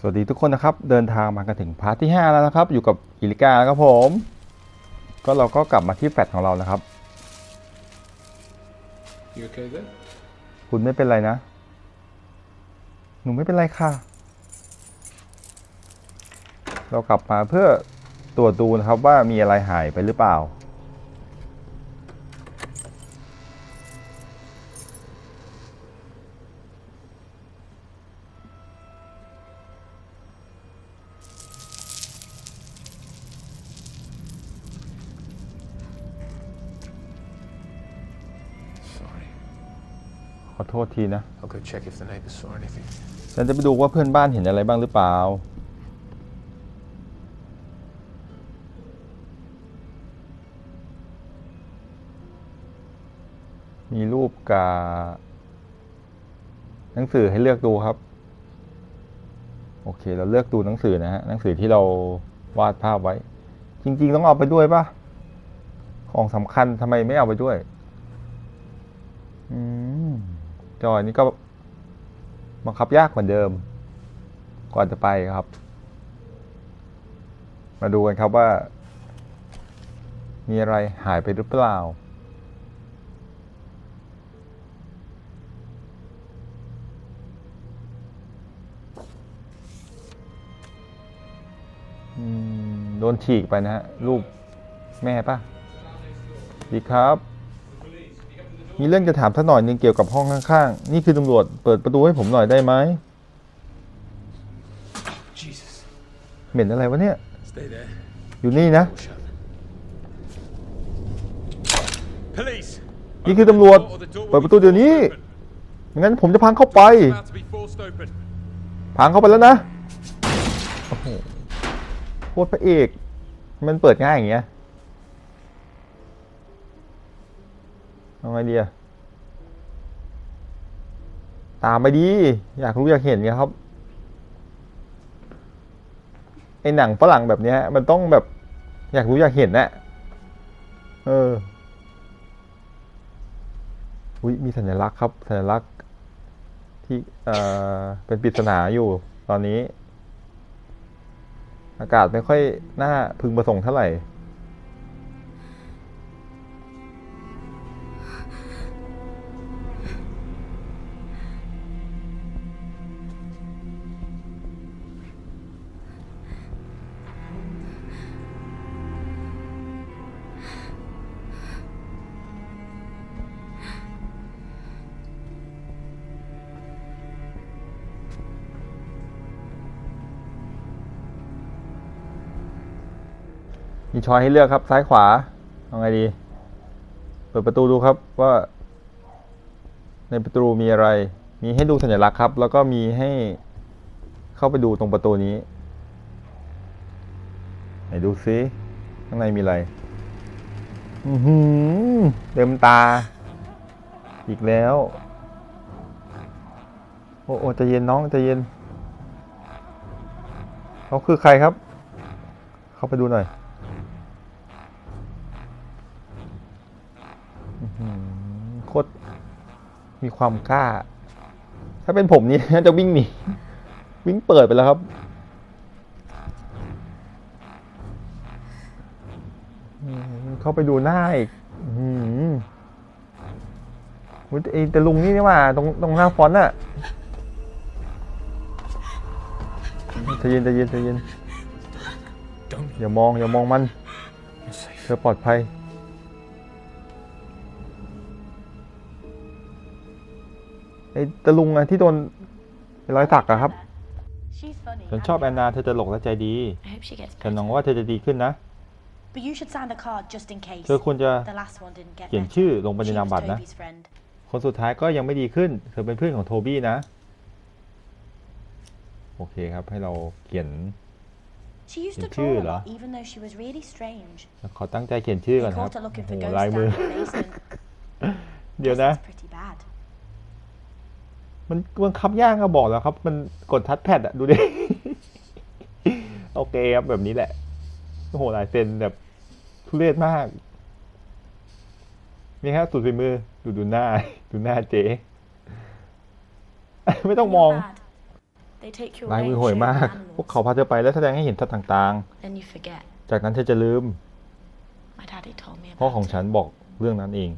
สวัสดีทุกคนนะครับ เดินทางมากันถึงพาร์ทที่ 5 แล้วนะครับ อยู่กับอิลิกาแล้วครับผม ก็เราก็กลับมาที่แฟลตของเรานะครับ You okay there? คุณไม่เป็นไรนะ หนูไม่เป็นไรค่ะ เรากลับมาเพื่อตรวจดูนะครับว่ามีอะไรหายไปหรือเปล่า ษทีนะ I'll go check if the neighbors saw anything. ฉันจะไปดูว่าเพื่อนบ้านเห็นอะไรบ้างหรือเปล่า มีรูปกับหนังสือให้เลือกดูครับ โอเค เราเลือกดูหนังสือนะฮะ หนังสือที่เราวาดภาพไว้ จริง ๆ ต้องเอาไปด้วยปะของสำคัญทำไมไม่เอาไปด้วย อืม จอยนี่ก็บังคับยากเหมือนเดิม ก่อนจะไปครับ มาดูกันครับว่า มีอะไรหายไปหรือเปล่าโดนฉีกไปนะฮะรูปแม่ปะดีครับ มีเรื่องจะถามท่านหน่อยหนึงเกี่ยวกับห้องข้างๆ นี่คือตำรวจเปิดประตูให้ผมหน่อยได้ไหม Jesus. เหม็นอะไรวะเนี่ย Stay there. อยู่นี่นะ Door shut. Police. นี่คือตำรวจ เปิดประตูเดี๋ยวนี้ไม่งั้นผมจะพังเข้าไป About to be forced open. พังเข้าไปแล้วนะ โอ้โหโคตรพระเอก มันเปิดง่ายอย่างเงี้ย เอาไงดีอะตามไปดี อยากรู้อยากเห็นไงครับไอหนังฝรั่งแบบเนี้ย มันต้องแบบ อยากรู้อยากเห็นนะเอออุ้ยมีสัญลักษณ์ครับ สัญลักษณ์ที่เอ่อเป็นปริศนาอยู่ตอนนี้ อากาศไม่ค่อยน่าพึงประสงค์เท่าไหร่ มีช้อยให้เลือกครับ ซ้ายขวาเอาไงดี เปิดประตูดูครับว่า ในประตูมีอะไร มีให้ดูสัญลักษณ์ครับ แล้วก็มีให้เข้าไปดูตรงประตูนี้ไหนดูซิข้างในมีอะไรอือหือเต็มตา อีกแล้ว โอ้โอจะเย็นน้องจะเย็นเขาคือใครครับ เข้าไปดูหน่อย มีความกล้า ถ้าเป็นผมนี่น่าจะวิ่งหนีวิ่งเปิดไปแล้วครับเข้าไปดูหน้าอีกอื้อหืออุ๊ยไอ้แต่ลุงนี่นี่ว่าตรงตรงหน้าฟอนต์น่ะใจเย็นใจเย็นใจเย็นอย่ามองอย่ามองมัน เธอปลอดภัย ไอ้ตะลุงอะที่โดนรอยสักอะครับ She's funny. ฉันชอบแอนนาเธอตลกและใจดี I hope she gets ฉัน better. หวังว่าเธอจะดีขึ้นนะ But you should sign the card just in case. เธอควรจะ The last one didn't get เขียน better. ชื่อลงไปใน She นาม was บัตรนะ Toby's friend. คนสุดท้ายก็ยังไม่ดีขึ้น เธอเป็นเพื่อนของโทบี้นะ โอเคครับ ให้เราเขียน She used to ขียน draw ชื่อ a เหรอ lot, even though she was really strange. ขอตั้งใจเขียนชื่อ We ก่อนครับ caught her looking โอ้ for โห ghosts ลาย down มือ in the basement. เดี๋ยว Guess นะ that's pretty bad. มันบังคับยากก็บอกแล้วครับ มันกดทัชแพดอะดูดิ โอเคครับแบบนี้แหละโอ้โหลายเซ็นแบบทุเรศมาก นี่ครับสุดฝีมือ ดูดูหน้า ดูหน้าเจ๊ ไม่ต้องมอง Feel bad. They take you ลาย away มือ and โห show ย you มาก the พวก animals. เขาพาเธอไปและแสดงให้เห็นสัตว์ต่าง Then you forget. ๆจากนั้นเธอจะลืม My daddy told me พ่อ about ของ it. ฉันบอกเรื่องนั้นเอง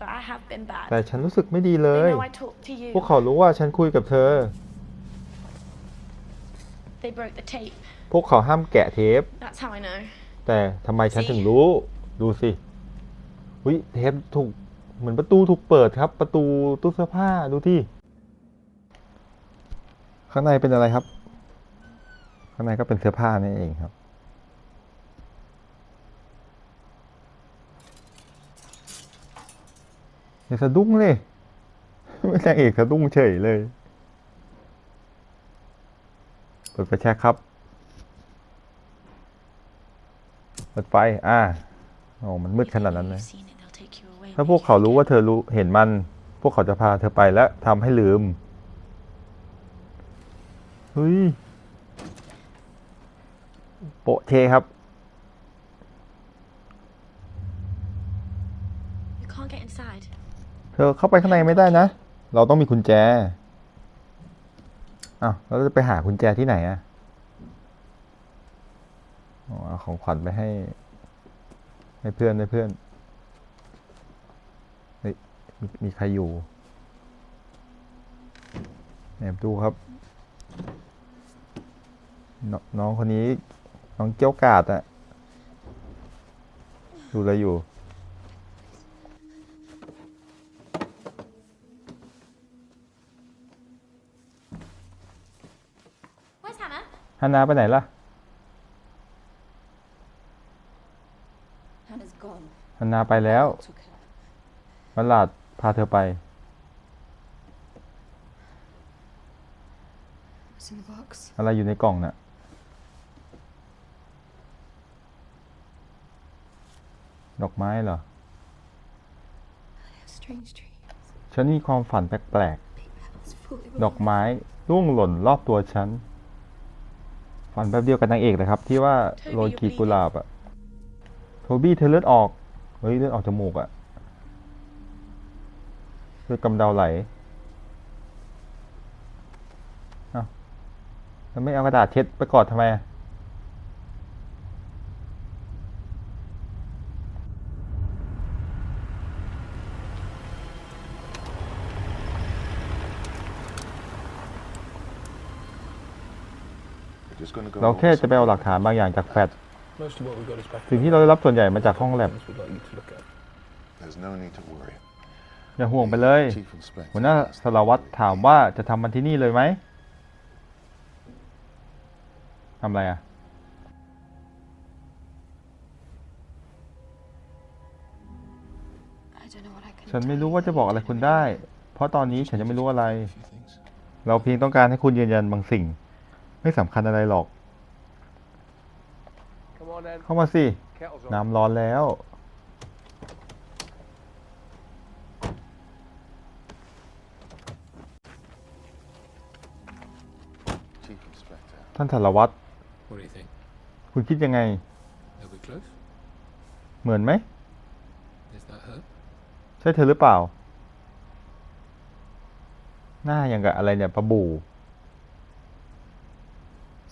But I have been bad. แต่ฉันรู้สึกไม่ดีเล They ย know I talked to you. พวกเขารู้ว่าฉันคุยกับเธอ They broke the tape. พวกเขาห้ามแกะเทป That's how I know. แต่ทำไมฉันถึงรู้ ดูสิวิเทปถูก เหมือนประตูถูกเปิดครับ ประตูตู้เสื้อผ้าดูที่ ข้างในเป็นอะไรครับ ข้างในก็เป็นเสื้อผ้านี่เองครับ อย่าสะดุ้งเลยไม่นางเอกสะดุ้งเฉยเลยเปิดไฟแช็กครับ เปิดไฟ อ่าโอ้มันมืดขนาดนั้นเลย ถ้าพวกเขารู้ว่าเธอรู้เห็นมัน พวกเขาจะพาเธอไปและทำให้ลืม เฮ้ย โปะเชครับ ธอเข้าไปข้างในไม่ได้นะ เราต้องมีกุญแจ อ้าวเราจะไปหากุญแจที่ไหนอะอ๋อเอาของขวัญไปให้ ให้เพื่อนให้เพื่อน เฮ้ย มีมีใครอยู่แอบดูครับนน้องคนนี้ น้องเกี้ยวกาดอะดูอะไรอยู่ ฮานาไปไหนล่ะฮานาไปแล้ว Took her. มันหลาดพาเธอไป อะไรอยู่ในกล่องน่ะดอกไม้เหรอ ฉันมีความฝันแปลกๆ ดอกไม้ร่วงหล่นรอบตัวฉัน ฝันแป๊บเดียวกับนางเอกเลยครับ ที่ว่าโรยกลีบกุหลาบอะโทบี้เธอเลือดออก เฮ้ยเลือดออกจมูกอะเลือดกำเดาไหลเอ้าแล้วไม่เอากระดาษเช็ดไปกอดทำไมอะ เราแค่ over จะไปเอาหลัก some ฐานบางอย่างจากแฟลช Most of what we got is back. สิ่งที่เราได้รับส่วนใหญ่มาจากห้องแลบ We'd like you to look at. There's no need to worry. อย่าห่วงไปเลย Chief Inspector หัวหน้า asked สารวัตรถามว่าจะทำมันที่นี่เลยไหมทำอะไรอะ I don't know what I can ฉัน tell ไม่ you รู้ว่าจะบอกอะไรคุณได้ เพราะตอนนี้ฉันยังไม่รู้อะไร a few things. เราเพียงต้องการให้คุณยืนยันบางสิ่ง ไม่สำคัญอะไรหรอก Come on, Ed. เข้ามาสิ Kettle's on. น้ำร้อนแล้ว Chief Inspector. ท่านสารวัตร What do you think? คุณคิดยังไง Are we close? เหมือนไหม Is that her? ใช่เธอหรือเปล่า หน้าอย่างกับอะไรเนี่ยปลาบู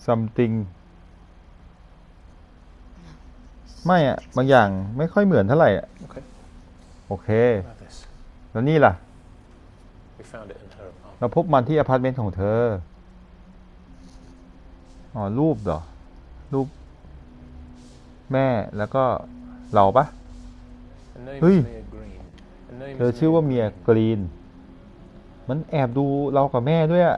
something ไม่อะบางอย่างไม่ค่อยเหมือนเท่าไหร่อะ Okay. โอเค How about this? แล้วนี่ล่ะ We found it in her apartment. เราพบมันที่อพาร์ตเมนต์ของเธอ อ๋อ รูปเหรอ รูป แม่แล้วก็เราปะ Her name Hey. is Mia Green. Her name เธอ is ชื่อว่าเมีย Green. กรีน มันแอบดูเรากับแม่ด้วยอะ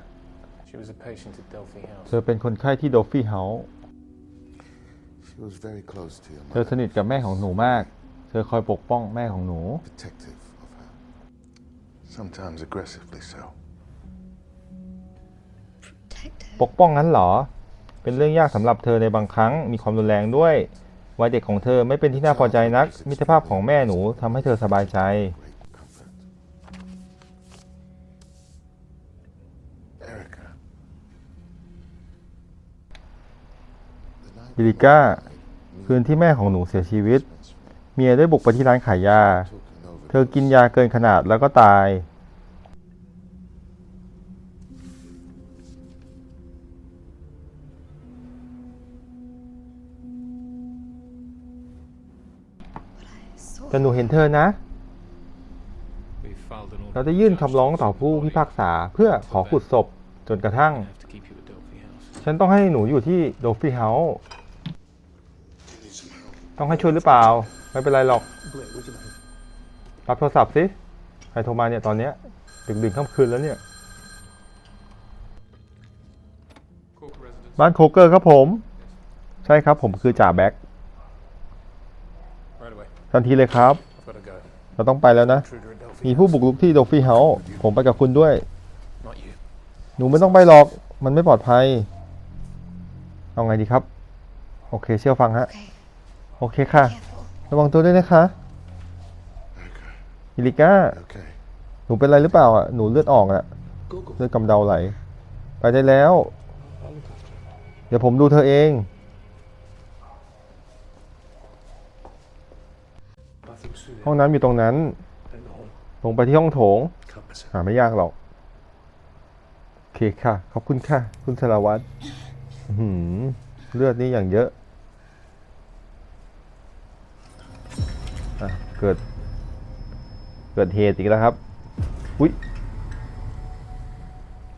She was a patient at Delphi House. เธอเป็นคนไข้ที่โดฟฟี่เฮาส์ She was very close to your เธอ mother. สนิทกับแม่ของหนูมาก เธอคอยปกป้องแม่ของหนู Protective of her. Sometimes aggressively so. Protect her. ปกป้องนั้นเหรอ เป็นเรื่องยากสำหรับเธอในบางครั้ง มีความรุนแรงด้วย วัยเด็กของเธอไม่เป็นที่น่าพอใจนัก มิตรภาพของแม่หนูทำให้เธอสบายใจ Great ฮิลิก้า คืนที่แม่ของหนูเสียชีวิต เมียได้บุกไปที่ร้านขายยา เธอกินยาเกินขนาดแล้วก็ตายแต่หนูเห็นเธอนะ เราจะยื่นคำร้องต่อผู้พิพากษาเพื่อขอขุดศพจนกระทั่ง ฉันต้องให้หนูอยู่ที่โดฟี่เฮาส์ ต้องให้ช่วยหรือเปล่า ไม่เป็นไรหรอก รับโทรศัพท์สิ ใครโทรมาเนี่ยตอนเนี้ยดึกดึกค่ำคืนแล้วเนี่ย บ้านโคเกอร์ครับผม ใช่ครับผมคือจ่าแบ็คทันทีเลยครับ เราต้องไปแล้วนะ มีผู้บุกรุกที่โดฟี่เฮาส์ผมไปกับคุณด้วย หนูไม่ต้องไปหรอก มันไม่ปลอดภัย เอาไงดีครับ โอเคเชื่อฟังฮะ Okay. โอเคค่ะ Careful. ระวังตัวด้วยนะคะ Okay. อิลิก้า Okay. หนูเป็นไรหรือเปล่าอะ หนูเลือดออกอะ เลือดกำเดาไหล ไปได้แล้ว เดี๋ยวผมดูเธอเอง Bathroom's through ห้องน้ำอยู่ตรงนั้น Down the hall. ลงไปที่ห้องโถง Can't miss it. หาไม่ยากหรอก โอเคค่ะ ขอบคุณค่ะ คุณสารวัตรอื้อหือเลือดนี่อย่างเยอะอะ เกิด เกิดเหตุอีกแล้วครับ อุ้ย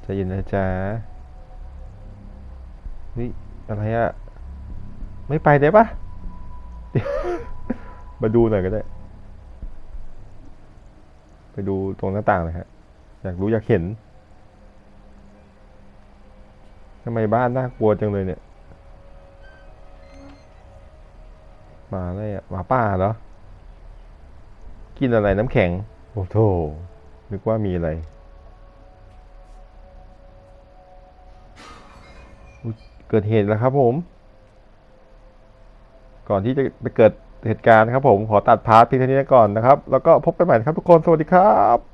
ใจเย็นนะจ๊ะนี่อะไรอะไม่ไปได้ปะมาดูหน่อยก็ได้ ไปดูตรงหน้าต่างเลยฮะ อยากรู้อยากเห็นทำไมบ้านน่ากลัวจังเลยเนี่ย มาอะไรอะหมาป่าเหรอ กินอะไรน้ำแข็ง โอ้โถนึกว่ามีอะไรอุ๊ยเกิดเหตุแล้วครับผม ก่อนที่จะไปเกิดเหตุการณ์ครับผมขอตัดพาร์ทเพียงเท่านี้ก่อนนะครับ แล้วก็พบกันใหม่นะครับทุกคน สวัสดีครับ